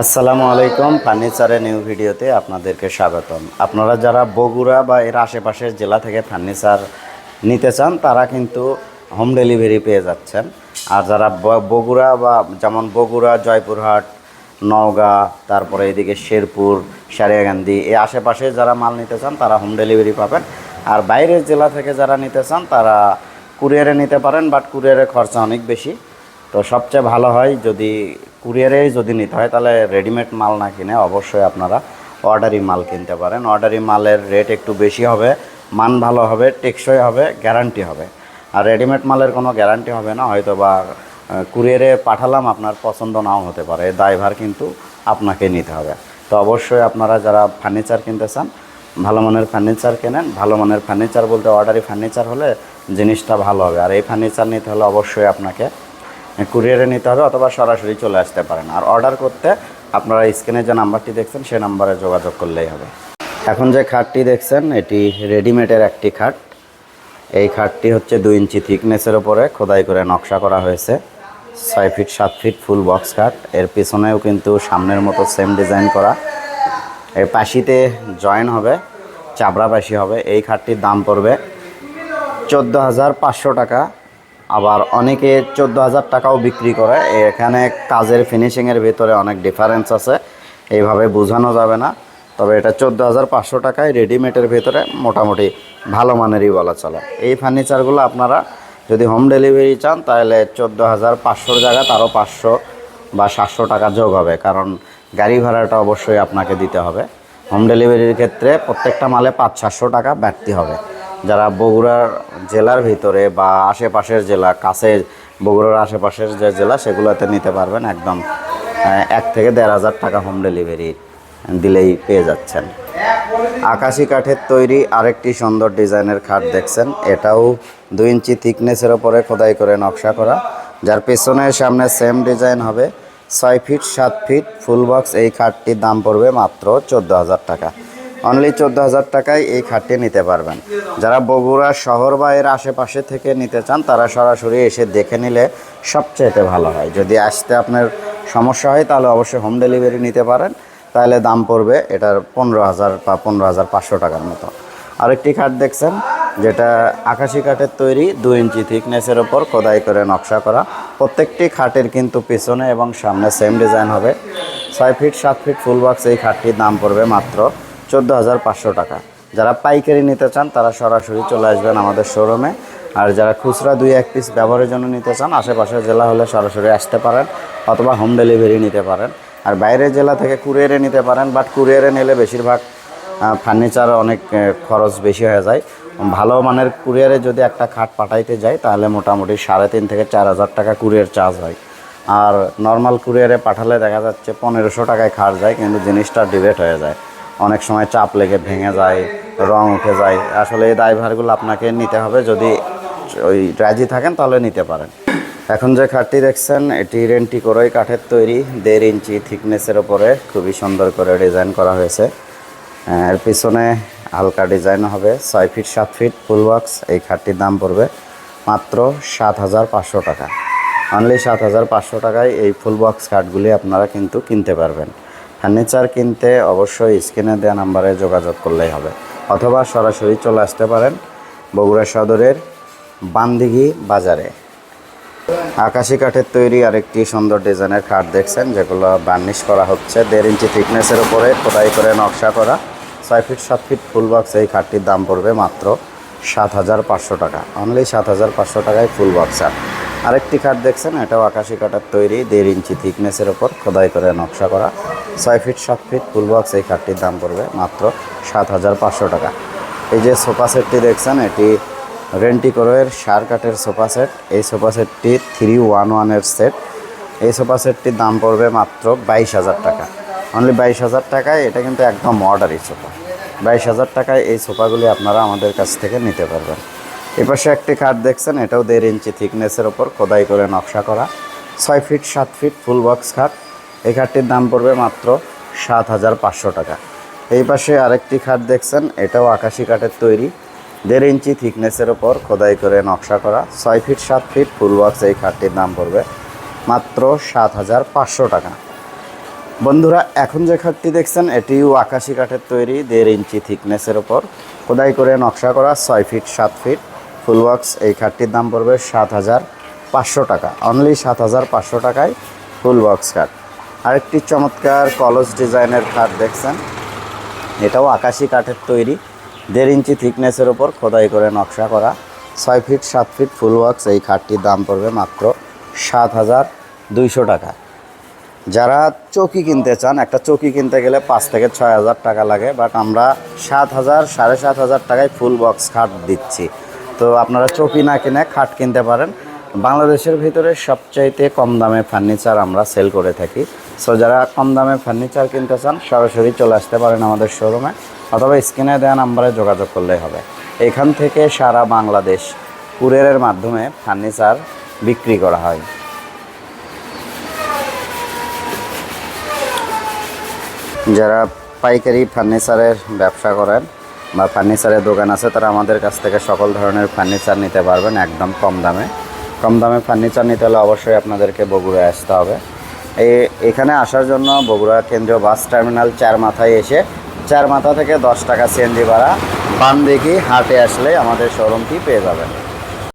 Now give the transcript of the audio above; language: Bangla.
আসসালামু আলাইকুম। ফার্নিচারের নিউ ভিডিওতে আপনাদেরকে স্বাগতম। আপনারা যারা বগুড়া বা এর আশেপাশের জেলা থেকে ফার্নিচার নিতে চান, তারা কিন্তু হোম ডেলিভারি পেয়ে যাচ্ছেন। আর যারা বগুড়া বা যেমন বগুড়া, জয়পুরহাট, নওগাঁ, তারপরে এদিকে শেরপুর, সারিয়াগান্ধি এই আশেপাশে যারা মাল নিতে চান, তারা হোম ডেলিভারি পাবেন। আর বাইরের জেলা থেকে যারা নিতে চান, তারা কুরিয়ারে নিতে পারেন বাট কুরিয়ারের খরচা অনেক বেশি। তো সবচেয়ে ভালো হয় যদি কুরিয়ারে যদি নিতে হয়, তাহলে রেডিমেড মাল না কিনে অবশ্যই আপনারা অর্ডারি মাল কিনতে পারেন। অর্ডারি মালের রেট একটু বেশি হবে, মান ভালো হবে, টেকসই হবে গ্যারান্টি হবে। আর রেডিমেড মালের কোনো গ্যারান্টি হবে না হয়তো বা কুরিয়ারে পাঠালাম, আপনার পছন্দ নাও হতে পারে। দায়ভার কিন্তু আপনাকে নিতে হবে। তো অবশ্যই আপনারা যারা ফার্নিচার কিনতে চান, ভালো মানের ফার্নিচার কেনেন। ভালো মানের ফার্নিচার বলতে অর্ডারি ফার্নিচার হলে জিনিসটা ভালো হবে। আর এই ফার্নিচার নিতে হলে অবশ্যই আপনাকে কুরিয়ারে নিতে হবে অথবা সরাসরি চলে আসতে পারেন। আর অর্ডার করতে আপনারা স্ক্রিনে যে নাম্বারটি দেখছেন সেই নাম্বারে যোগাযোগ করলেই হবে। এখন যে খাটটি দেখছেন, এটি রেডিমেডের একটি খাট। এই খাটটি হচ্ছে দুই ইঞ্চি থিকনেসের ওপরে খোদাই করে নকশা করা হয়েছে। ছয় ফিট, সাত ফিট ফুল বক্স খাট। এর পিছনেও কিন্তু সামনের মতো সেম ডিজাইন করা। এর পাশিতে জয়েন হবে চাবড়া পাশি হবে। এই খাটটির দাম পড়বে চোদ্দ হাজার পাঁচশো টাকা। আবার অনেকে চোদ্দ হাজার টাকাও বিক্রি করে। এখানে কাজের ফিনিশিংয়ের ভেতরে অনেক ডিফারেন্স আছে। এইভাবে বোঝানো যাবে না। তবে এটা চোদ্দ হাজার পাঁচশো টাকায় রেডিমেডের ভেতরে মোটামুটি ভালো মানেরই বলা চলে। এই ফার্নিচারগুলো আপনারা যদি হোম ডেলিভারি চান, তাহলে চোদ্দ হাজার পাঁচশোর জায়গায় তারও পাঁচশো বা সাতশো টাকা যোগ হবে। কারণ গাড়ি ভাড়াটা অবশ্যই আপনাকে দিতে হবে। হোম ডেলিভারির ক্ষেত্রে প্রত্যেকটা মালে পাঁচ সাতশো টাকা বাড়তি হবে। যারা বগুড়ার জেলার ভিতরে বা আশেপাশের জেলা, কাছে বগুড়ার আশেপাশের যে জেলা, সেগুলোতে নিতে পারবেন একদম এক থেকে দেড় হাজার টাকা হোম ডেলিভারি দিলেই পেয়ে যাচ্ছেন। আকাশি কাঠের তৈরি আরেকটি সুন্দর ডিজাইনের খাট দেখছেন। এটাও দুই ইঞ্চি থিকনেসের ওপরে খোদাই করে নকশা করা, যার পেছনের সামনে সেম ডিজাইন হবে। ছয় ফিট, সাত ফিট ফুল বক্স এই খাটটির দাম পড়বে মাত্র চোদ্দ হাজার টাকা। অনলি চোদ্দ হাজার টাকায় এই খাটটি নিতে পারবেন। যারা বগুড়া শহর বা এর আশেপাশে থেকে নিতে চান, তারা সরাসরি এসে দেখে নিলে সবচেয়েতে ভালো হয়। যদি আসতে আপনার সমস্যা হয়, তাহলে অবশ্যই হোম ডেলিভারি নিতে পারেন। তাহলে দাম পড়বে এটার পনেরো হাজার বা পনেরো হাজার পাঁচশো টাকার মতো। আরেকটি খাট দেখছেন, যেটা আকাশি কাঠের তৈরি দু ইঞ্চি থিকনেসের ওপর খোদাই করে নকশা করা। প্রত্যেকটি খাটের কিন্তু পিছনে এবং সামনে সেম ডিজাইন হবে। ছয় ফিট সাত ফিট ফুল বক্স এই খাটটির দাম পড়বে মাত্র চোদ্দ হাজার পাঁচশো টাকা। যারা পাইকারি নিতে চান, তারা সরাসরি চলে আসবেন আমাদের শোরুমে। আর যারা খুচরা দুই এক পিস ব্যবহারের জন্য নিতে চান, আশেপাশের জেলা হলে সরাসরি আসতে পারেন অথবা হোম ডেলিভারি নিতে পারেন। আর বাইরের জেলা থেকে কুরিয়ারে নিতে পারেন বাট কুরিয়ারে নিলে বেশিরভাগ ফার্নিচার অনেক খরচ বেশি হয়ে যায়। ভালো মানের কুরিয়ারে যদি একটা খাট পাঠাইতে যায় তাহলে মোটামুটি সাড়ে তিন থেকে চার হাজার টাকা কুরিয়ার চার্জ হয়। আর নর্মাল কুরিয়ারে পাঠালে দেখা যাচ্ছে পনেরোশো টাকায় খাট যায়, কিন্তু জিনিসটা ডিবেট হয়ে যায়। অনেক সময় চাপ লেগে ভেঙে যায়, রং উঠে যায়। আসলে এই দায়ভারগুলো আপনাকে নিতে হবে। যদি ওই রাজি থাকেন তাহলে নিতে পারেন। এখন যে খাটটি দেখছেন, এটি রেন্টি করোই কাঠের তৈরি। দেড় ইঞ্চি থিকনেসের ওপরে খুবই সুন্দর করে ডিজাইন করা হয়েছে। এর পিছনে হালকা ডিজাইন হবে। ছয় ফিট, সাত ফিট ফুল বক্স। এই খাটটির দাম পড়বে মাত্র সাত হাজার পাঁচশো টাকা। অনলি সাত হাজার পাঁচশো টাকায় এই ফুল বক্স কাঠগুলি আপনারা কিন্তু কিনতে পারবেন। ফার্নিচার কিনতে অবশ্যই স্ক্রিনে দেওয়া নাম্বারে যোগাযোগ করলেই হবে। অথবা সরাসরি চলে আসতে পারেন বগুড়া সদরের বান্দিঘি বাজারে। আকাশি কাঠের তৈরি আরেকটি সুন্দর ডিজাইনের কাঠ দেখছেন, যেগুলো বার্নিশ করা হচ্ছে। দেড় ইঞ্চি থিকনেসের উপরে খোদাই করে নকশা করা। ছয় ফিট, সাত ফিট ফুল বক্স, এই কাঠটির দাম পড়বে মাত্র সাত হাজার পাঁচশো টাকা। অনলি সাত হাজার পাঁচশো টাকায় ফুল বক্স আরেকটি কাঠ দেখছেন, এটাও আকাশি কাঠের তৈরি, দেড় ইঞ্চি থিকনেসের ওপর, খোদাই করে নকশা করা। ছয় ফিট, সাত ফিট, ফুল বক্স, এই কাঠটির দাম পড়বে মাত্র সাত হাজার পাঁচশো টাকা। এই যে সোফা সেটটি দেখছেন, এটি রেন্টি করোয়ের সার কাঠের সোফা সেট। এই সোফা সেটটি থ্রি ওয়ান ওয়ানের সেট। এই সোফা সেটটির দাম পড়বে মাত্র বাইশ হাজার টাকা। অনলি বাইশ হাজার টাকায়, এটা কিন্তু একদম অর্ডারি সোফা। বাইশ হাজার টাকায় এই সোফাগুলি আপনারা আমাদের কাছ থেকে নিতে পারবেন। এপাশে একটি খাট দেখছেন, এটাও দেড় ইঞ্চি থিকনেসের ওপর, খোদাই করে নকশা করা। ছয় ফিট, সাত ফিট ফুল বক্স খাট। এই খাটটির দাম পড়বে মাত্র সাত হাজার পাঁচশো টাকা। এই পাশে আরেকটি খাট দেখছেন, এটাও আকাশি কাঠের তৈরি। দেড় ইঞ্চি থিকনেসের ওপর, খোদাই করে নকশা করা। ছয় ফিট, সাত ফিট ফুল বক্স এই খাটটির দাম পড়বে মাত্র সাত হাজার পাঁচশো টাকা। বন্ধুরা, এখন যে খাটটি দেখছেন, এটিও আকাশি কাঠের তৈরি, দেড় ইঞ্চি থিকনেসের ওপর। খোদাই করে নকশা করা, ছয় ফিট, সাত ফিট ফুল বক্স এই খাটটির দাম পড়বে সাত হাজার পাঁচশো টাকা। অনলি সাত হাজার পাঁচশো টাকায় ফুল বক্স খাট। আরেকটি চমৎকার কলস ডিজাইনের খাট দেখছেন। এটাও আকাশি কাঠের তৈরি। দেড় ইঞ্চি থিকনেসের ওপর খোদাই করে নকশা করা। ছয় ফিট, সাত ফিট ফুল বক্স এই খাটটির দাম পড়বে মাত্র সাত হাজার দুইশো টাকা। যারা চৌকি কিনতে চান, একটা চৌকি কিনতে গেলে পাঁচ থেকে ছয় হাজার টাকা লাগে, বাট আমরা সাত হাজার, সাড়ে সাত হাজার টাকায় ফুল বক্স খাট দিচ্ছি। তো আপনারা চৌকি না কিনে খাট কিনতে পারেন। বাংলাদেশের ভিতরে সবচাইতে কম দামে ফার্নিচার আমরা সেল করে থাকি। সো যারা কম দামে ফার্নিচার কিনতে চান, সরাসরি চলে আসতে পারেন আমাদের শোরুমে অথবা স্ক্রিনে দেওয়া নাম্বারে যোগাযোগ করলেই হবে। এখান থেকে সারা বাংলাদেশ কুরিয়ারের মাধ্যমে ফার্নিচার বিক্রি করা হয়। যারা পাইকারি ফার্নিচারের ব্যবসা করেন বা ফার্নিচারের দোকান আছে, তারা আমাদের কাছ থেকে সকল ধরনের ফার্নিচার নিতে পারবেন একদম কম দামে। কম দামে ফার্নিচার নিতে হলে অবশ্যই আপনাদেরকে বগুড়ায় আসতে হবে। এই এখানে আসার জন্য বগুড়া কেন্দ্রীয় বাস টার্মিনাল চার মাথায় এসে, চার মাথা থেকে দশ টাকা সিএনজি ভাড়া বান দেখি হাটে আসলে আমাদের শোরুমটি পেয়ে যাবেন।